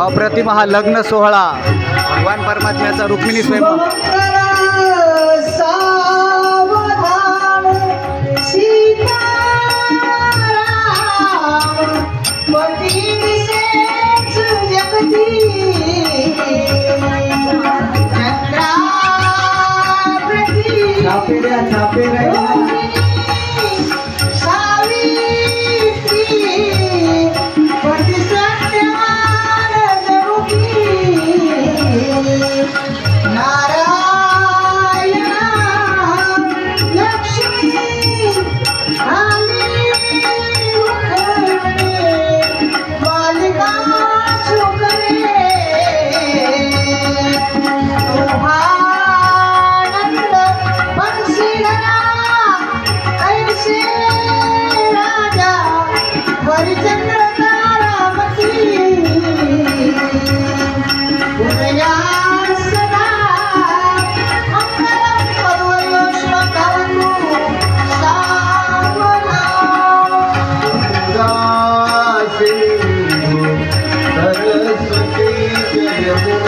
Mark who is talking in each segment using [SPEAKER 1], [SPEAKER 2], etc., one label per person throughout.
[SPEAKER 1] अप्रतिम हा लग्न सोहळा. भगवान परमात्म्याचा रुक्मिणी स्वयंभू
[SPEAKER 2] सावधान सीताराम
[SPEAKER 3] Thank you.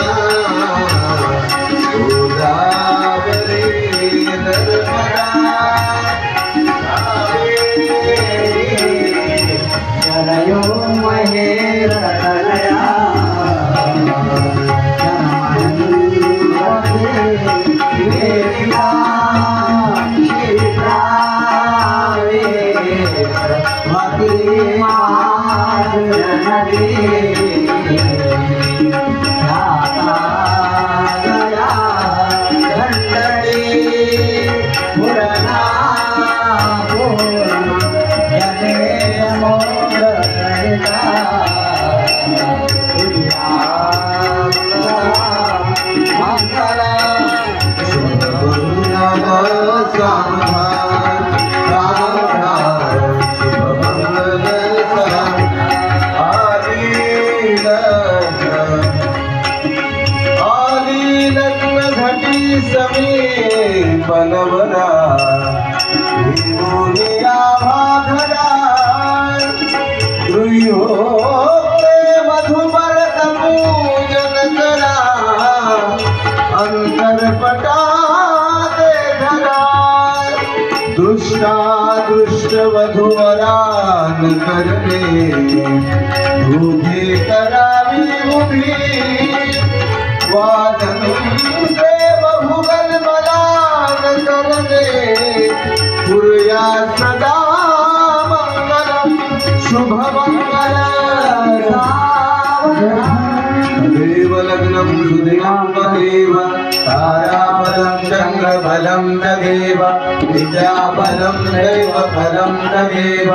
[SPEAKER 3] लग्न समी बनवला. विमुनिया भाघरा पूजन करा अंतरपटा ते धरा दृष्टा दृष्ट वधुवरान करणे. उभे करावी उभी देव लग्नं सुदिनं देव ताराबलं चन्द्रबलं तदेव विद्याबलं दैवफलं तदेव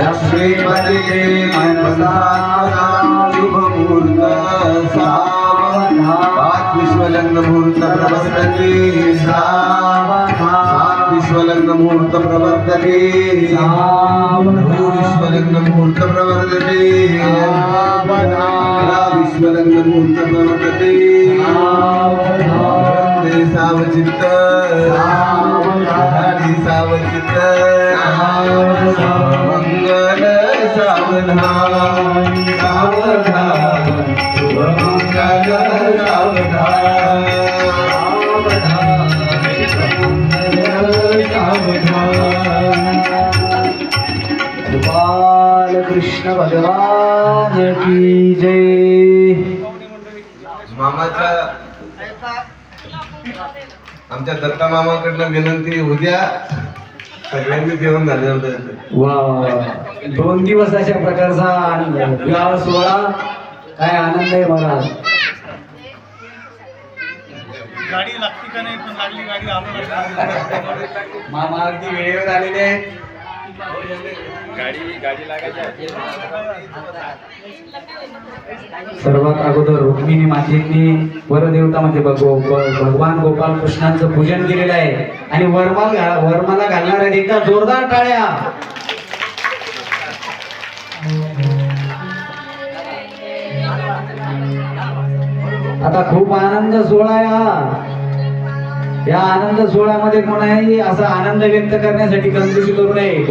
[SPEAKER 3] लक्ष्मीपदे मनसा विश्वलग्न मुहूर्त प्रवर्तते विश्वलग्न मुहूर्त प्रवर्तते विश्वलग्न मुहूर्त प्रवर्तते वन्दे सावचित्त। हरि सावचित्त। मंगल सावधान। सावधान। शुभमंगल
[SPEAKER 1] बालकृष्ण भगवान की जय।
[SPEAKER 3] मामाच्या आमच्या दत्ता मामाकडनं विनंती उद्या सगळ्यांनी जेवण झाल्यानंतर
[SPEAKER 1] वा दोन दिवस अशा प्रकारचा आनंद विवाह सोहळा काय आनंद आहे मला?
[SPEAKER 4] गाडी लागती का नाही? पण लागली गाडी आलो
[SPEAKER 1] मामा अगदी वेळेवर आलेले आहेत. सर्वात अगोदर रुक्मिणी मातेंनी वरदेवता म्हणजे भगवान गोपाल कृष्णांचं पूजन केलेलं आहे. आणि वर्माला वरमाला घालणाऱ्या एकदा जोरदार टाळ्या. आता खूप आनंद सोहळा आहे हा. या आनंद सोहळ्यामध्ये कोणाही असा आनंद व्यक्त करण्यासाठी कंजूसी करू नये.